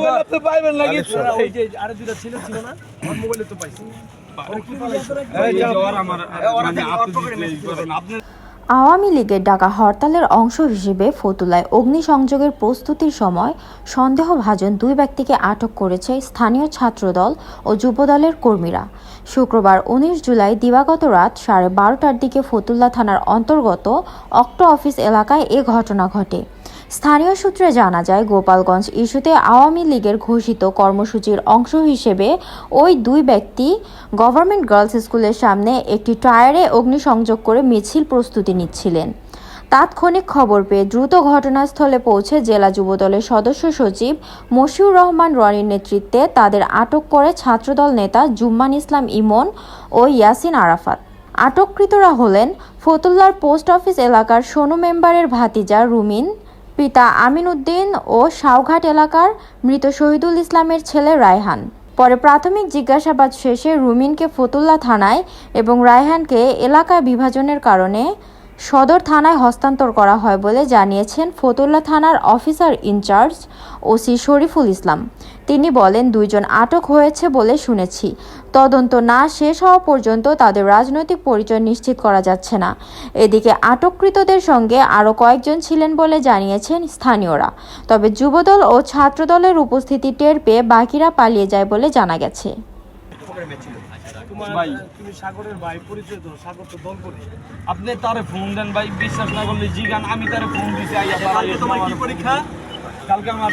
Mobile আপনি পাইবেন নাকি? ওই যে আরে দুইটা ছেলে ছিল না? আমার মোবাইলে তো পাইছি। এই যাও। আপনি আওয়ামী লীগের ডাকা হরতালের অংশ হিসেবে ফতুল্লায় অগ্নিসংযোগের প্রস্তুতির সময় সন্দেহভাজন দুই ব্যক্তিকে আটক করেছে স্থানীয় ছাত্রদল ও যুবদলের কর্মীরা। শুক্রবার উনিশ জুলাই দিবাগত রাত সাড়ে বারোটার দিকে ফতুল্লা থানার অন্তর্গত অক্টো অফিস এলাকায় এ ঘটনা ঘটে। স্থানীয় সূত্রে জানা যায়, গোপালগঞ্জ ইস্যুতে আওয়ামী লীগের ঘোষিত কর্মসূচির অংশ হিসেবে ওই দুই ব্যক্তি গভর্নমেন্ট গার্লস স্কুলের সামনে একটি টায়ারে অগ্নিসংযোগ করে মিছিল প্রস্তুতি নিচ্ছিলেন। তাৎক্ষণিক খবর পেয়ে দ্রুত ঘটনাস্থলে পৌঁছে জেলা যুবদলের সদস্য সচিব মশিউর রহমান রনির নেতৃত্বে তাদের আটক করে ছাত্রদল নেতা জুম্মান ইসলাম ইমন ও ইয়াসিন আরাফাত। আটককৃতরা হলেন ফতুল্লার পোস্ট অফিস এলাকার সোনু মেম্বারের ভাতিজা রুমিন পিতা আমিন উদ্দিন ও সাউঘাট এলাকার মৃত শহীদুল ইসলামের ছেলে রায়হান। পরে প্রাথমিক জিজ্ঞাসাবাদ শেষে রুমিনকে ফতুল্লা থানায় এবং রায়হানকে এলাকা বিভাজনের কারণে সদর থানায় হস্তান্তর করা হয় বলে জানিয়েছেন ফতুল্লা থানার officer in charge OC Shariful Islam. তিনি বলেন, দুইজন আটক হয়েছে বলে শুনেছি। তদন্ত না শেষ হওয়া পর্যন্ত তাদের রাজনৈতিক পরিচয় নিশ্চিত করা যাচ্ছে না। এদিকে আটককৃতদের সঙ্গে আরও কয়েকজন ছিলেন বলে জানিয়েছেন স্থানীয়রা। তবে যুবদল ও ছাত্রদলের উপস্থিতি টের পেয়ে বাকিরা পালিয়ে যায় বলে জানা গেছে। ভাই। তুমি সাগরের ভাই পরিচয় সাগর তো দল করে। আপনি তারে ফোন দেন ভাই বিশ্বাস না করলে জিগান আমি তারে ফোন দিছি আইয়া তোমার কি। পরীক্ষা? কালকে আমার